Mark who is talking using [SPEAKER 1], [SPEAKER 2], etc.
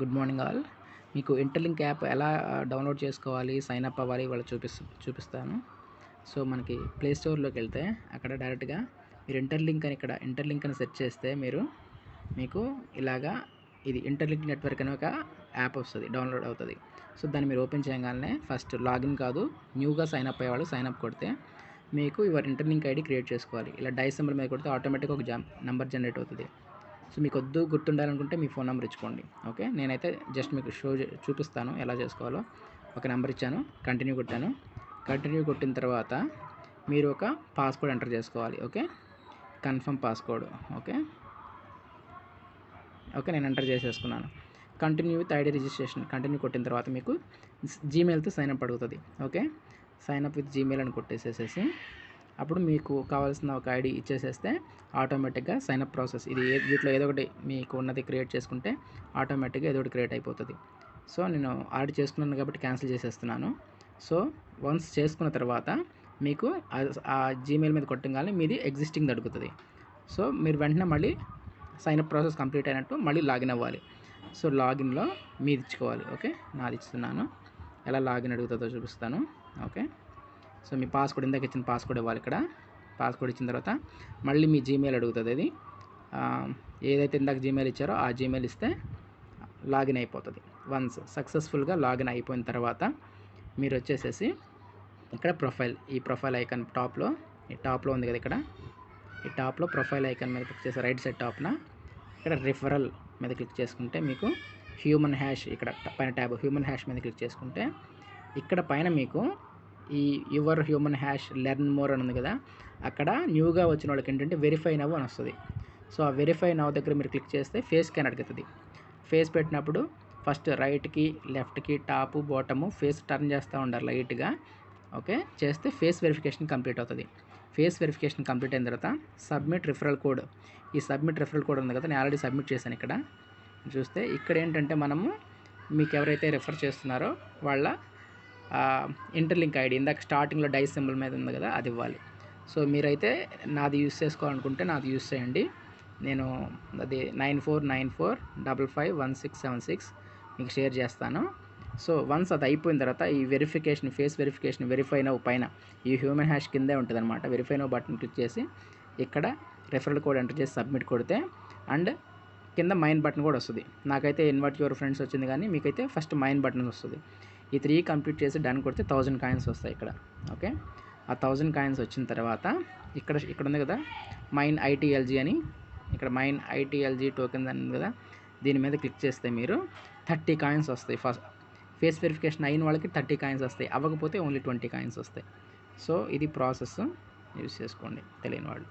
[SPEAKER 1] Good morning all. మీకు Interlink app ఎలా download చేసుకోవాలి సైన్ అప్ అవ్వాలి వాళ్ళు చూపిస్ చూపిస్తాను. సో మనకి ప్లే స్టోర్లోకి వెళ్తే అక్కడ డైరెక్ట్గా మీరు ఇంటర్లింక్ అని ఇక్కడ ఇంటర్లింక్ అని సెర్చ్ చేస్తే మీరు మీకు ఇలాగా ఇది ఇంటర్లింక్ నెట్వర్క్ అనే ఒక యాప్ వస్తుంది డౌన్లోడ్ అవుతుంది. సో దాన్ని మీరు ఓపెన్ చేయగానే ఫస్ట్ లాగిన్ కాదు న్యూగా సైన్ అప్ అయ్యేవాళ్ళు సైన్ అప్ కొడితే మీకు యువర్ ఇంటర్లింక్ ఐడి క్రియేట్ చేసుకోవాలి. ఇలా డైస్ నెంబర్ మీద కొడితే ఆటోమేటిక్గా ఒక జామ్ నెంబర్ జనరేట్ అవుతుంది. సో మీకు వద్దు గుర్తుండాలనుకుంటే మీ ఫోన్ నెంబర్ ఇచ్చుకోండి. ఓకే? నేనైతే జస్ట్ మీకు షో చూపిస్తాను ఎలా చేసుకోవాలో. ఒక నెంబర్ ఇచ్చాను కంటిన్యూ కొట్టాను. కంటిన్యూ కొట్టిన తర్వాత మీరు ఒక పాస్వర్డ్ ఎంటర్ చేసుకోవాలి. Okay? Confirm password. Okay? Okay నేను ఎంటర్ చేసేసుకున్నాను. Continue with ID registration. Continue కొట్టిన తర్వాత మీకు జీమెయిల్తో సైన్ అప్ అడుగుతుంది. Okay? Sign up with Gmail అని కొట్టేసేసేసి అప్పుడు మీకు కావాల్సిన ఒక ఐడి ఇచ్చేసేస్తే ఆటోమేటిక్గా సైన్అప్ ప్రాసెస్ ఇది ఏ వీటిలో ఏదో ఒకటి మీకు ఉన్నది క్రియేట్ చేసుకుంటే ఆటోమేటిక్గా ఏదో ఒకటి క్రియేట్ అయిపోతుంది. సో నేను ఆర్డర్ చేసుకున్నాను కాబట్టి క్యాన్సిల్ చేసేస్తున్నాను. సో వన్స్ చేసుకున్న తర్వాత మీకు ఆ- జీమెయిల్ మీద కొట్టగానే మీది ఎగ్జిస్టింగ్ అడుగుతుంది. సో మీరు వెంటనే మళ్ళీ సైన్అప్ ప్రాసెస్ కంప్లీట్ అయినట్టు మళ్ళీ లాగిన్ అవ్వాలి. సో లాగిన్లో మీది ఇచ్చుకోవాలి. ఓకే? నాది ఇస్తున్నాను. ఎలా లాగిన్ అడుగుతుందో చూపిస్తాను. ఓకే? సో మీ పాస్వర్డ్ ఇందాక ఇచ్చిన పాస్వర్డ్ ఇవ్వాలి ఇక్కడ. పాస్వర్డ్ ఇచ్చిన తర్వాత మళ్ళీ మీ జీమెయిల్ అడుగుతుంది అది. ఏదైతే ఇందాక జీమెయిల్ ఇచ్చారో ఆ జీమెయిల్ ఇస్తే లాగిన్ అయిపోతుంది. వన్స్ సక్సెస్ఫుల్గా లాగిన్ అయిపోయిన తర్వాత మీరు వచ్చేసేసి ఇక్కడ ప్రొఫైల్ ఈ ప్రొఫైల్ ఐకాన్ టాప్లో ఈ టాప్లో ఉంది కదా ఇక్కడ. ఈ టాప్లో ప్రొఫైల్ ఐకాన్ మీద క్లిక్ చేసి రైట్ సైడ్ టాప్న ఇక్కడ రిఫరల్ మీద క్లిక్ చేసుకుంటే మీకు హ్యూమన్ హ్యాష్ ఇక్కడ పైన ట్యాబ్ హ్యూమన్ హ్యాష్ మీద క్లిక్ చేసుకుంటే ఇక్కడ పైన మీకు ఈ your human hash learn more అని ఉంది కదా అక్కడ న్యూగా వచ్చిన వాళ్ళకి ఏంటంటే వెరిఫై నవ్ అని వస్తుంది. సో ఆ వెరిఫై నవ్ దగ్గర మీరు క్లిక్ చేస్తే ఫేస్ స్కాన్ అడుగుతుంది. ఫేస్ పెట్టినప్పుడు ఫస్ట్ రైట్కి లెఫ్ట్కి టాపు బాటము ఫేస్ టర్న్ చేస్తూ ఉండాలి లైట్గా. ఓకే చేస్తే ఫేస్ వెరిఫికేషన్ కంప్లీట్ అవుతుంది. ఫేస్ వెరిఫికేషన్ కంప్లీట్ అయిన తర్వాత సబ్మిట్ రిఫరల్ కోడ్. ఈ సబ్మిట్ రిఫరల్ కోడ్ ఉంది కదా నేను ఆల్రెడీ సబ్మిట్ చేశాను ఇక్కడ. చూస్తే ఇక్కడ ఏంటంటే మనము మీకు ఎవరైతే రిఫర్ చేస్తున్నారో వాళ్ళ ఇంటర్లింక్ ఐడి ఇందాక స్టార్టింగ్లో డైస్ సింబల్ మీద ఉంది కదా అది ఇవ్వాలి. సో మీరైతే నాది యూస్ చేసుకోవాలనుకుంటే నాది యూస్ చేయండి. నేను అది nine four nine four double five one six seven six మీకు షేర్ చేస్తాను. సో వన్స్ అది అయిపోయిన తర్వాత ఈ verification face verification verify now పైన ఈ హ్యూమన్ హ్యాష్ కిందే ఉంటుంది అనమాట వెరిఫై నవ్ బటన్ క్లిక్ చేసి ఇక్కడ రెఫరల్ కోడ్ ఎంటర్ చేసి సబ్మిట్ కొడితే అండ్ కింద మైన్ బటన్ కూడా వస్తుంది. నాకైతే ఇన్వర్ట్ యువర్ ఫ్రెండ్స్ వచ్చింది కానీ మీకైతే ఫస్ట్ మైన్ బటన్ వస్తుంది. ఈ త్రీ కంప్లీట్ చేసి డన్ కొడితే థౌజండ్ కాయిన్స్ వస్తాయి ఇక్కడ. ఓకే? ఆ థౌజండ్ కాయిన్స్ వచ్చిన తర్వాత ఇక్కడ ఇక్కడ ఉంది కదా? మైన్ ఐటీఎల్జీ అని. ఇక్కడ మైన్ ఐటీఎల్జీ టోకెన్ అని ఉంది కదా? దీని మీద క్లిక్ చేస్తే మీరు థర్టీ కాయిన్స్ వస్తాయి ఫస్ట్. ఫేస్ వెరిఫికేషన్ అయిన వాళ్ళకి థర్టీ కాయిన్స్ వస్తాయి. అవ్వకపోతే ఓన్లీ ట్వంటీ కాయిన్స్ వస్తాయి. సో ఇది ప్రాసెస్ యూస్ చేసుకోండి తెలియని వాళ్ళు.